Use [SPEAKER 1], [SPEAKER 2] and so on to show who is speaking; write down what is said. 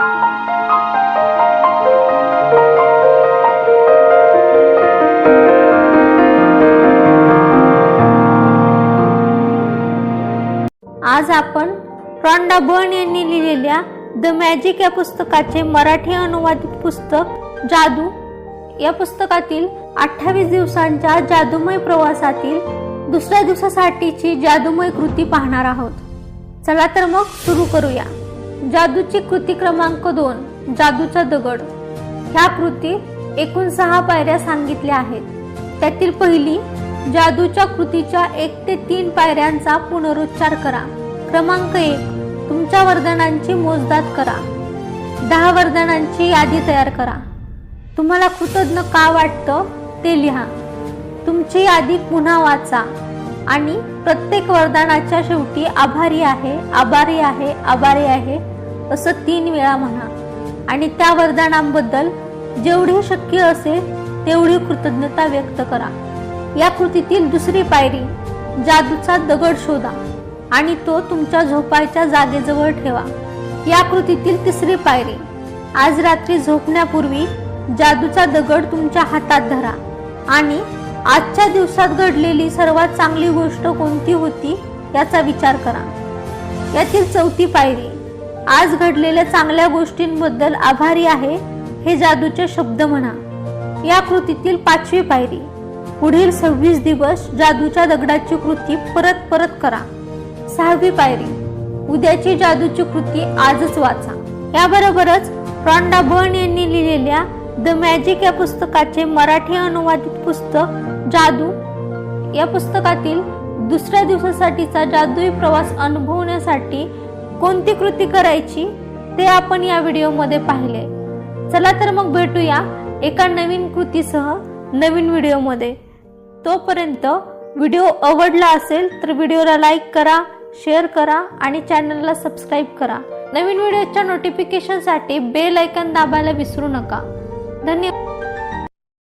[SPEAKER 1] आज आपण Rhonda burn यांनी लिहिलेल्या द मॅजिक या पुस्तकाचे मराठी अनुवादित पुस्तक जादू या पुस्तकातील अठ्ठावीस दिवसांच्या जादूमय प्रवासातील दुसऱ्या दिवसासाठीची जादूमय कृती पाहणार आहोत. चला तर मग सुरू करूया. जादूची कृती क्रमांक दोन जादूचा दगड. ह्या कृती एकूण सहा पायऱ्या सांगितल्या आहेत. त्यातील पहिली जादूच्या कृतीच्या एक ते तीन पायऱ्यांचा पुनरुच्चार करा. क्रमांक एक तुमच्या वरदानांची मोजदाद करा. दहा वरदानांची यादी तयार करा. तुम्हाला कृतज्ञ का वाटतं ते लिहा. तुमची यादी पुन्हा वाचा. आणि प्रत्येक वरदानाच्या शेवटी आभारी आहे आभारी आहे आभारी आहे असं तीन वेळा म्हणा. आणि त्या वरदानांबद्दल जेवढी शक्य असेल तेवढी कृतज्ञता व्यक्त करा. या कृतीतील दुसरी पायरी जादूचा दगड शोधा आणि तो तुमच्या झोपायच्या जागेजवळ ठेवा. या कृतीतील तिसरी पायरी आज रात्री झोपण्यापूर्वी जादूचा दगड तुमच्या हातात धरा. आणि आजच्या दिवसात घडलेली सर्वात चांगली गोष्ट कोणती होती याचा विचार करा. यातील चौथी पायरी आज घडलेल्या चांगल्या गोष्टींबद्दल आभारी आहे हे जादूचे शब्द म्हणा. या कृतीतील पाचवी पायरी पुढील सव्वीस दिवस जादूच्या दगडाची कृती परत परत करा. सहावी पायरी उद्याची जादूची कृती आजच वाचा. याबरोबरच रॉन्डा बर्न यांनी लिहिलेल्या द मॅजिक या पुस्तकाचे मराठी अनुवादित पुस्तक जादू या पुस्तकातील दुसऱ्या दिवसासाठीचा जादुई प्रवास अनुभवण्यासाठी कोणती कृती करायची ते आपण या व्हिडिओमध्ये पाहिले. चला तर मग भेटूया एका नवीन कृतीसह नवीन व्हिडिओमध्ये. तोपर्यंत व्हिडिओ आवडला असेल तर व्हिडिओला लाईक करा शेअर करा आणि चॅनलला सबस्क्राईब करा. नवीन व्हिडिओच्या नोटिफिकेशनसाठी बेल ऐकन दाबायला विसरू नका. धन्यवाद.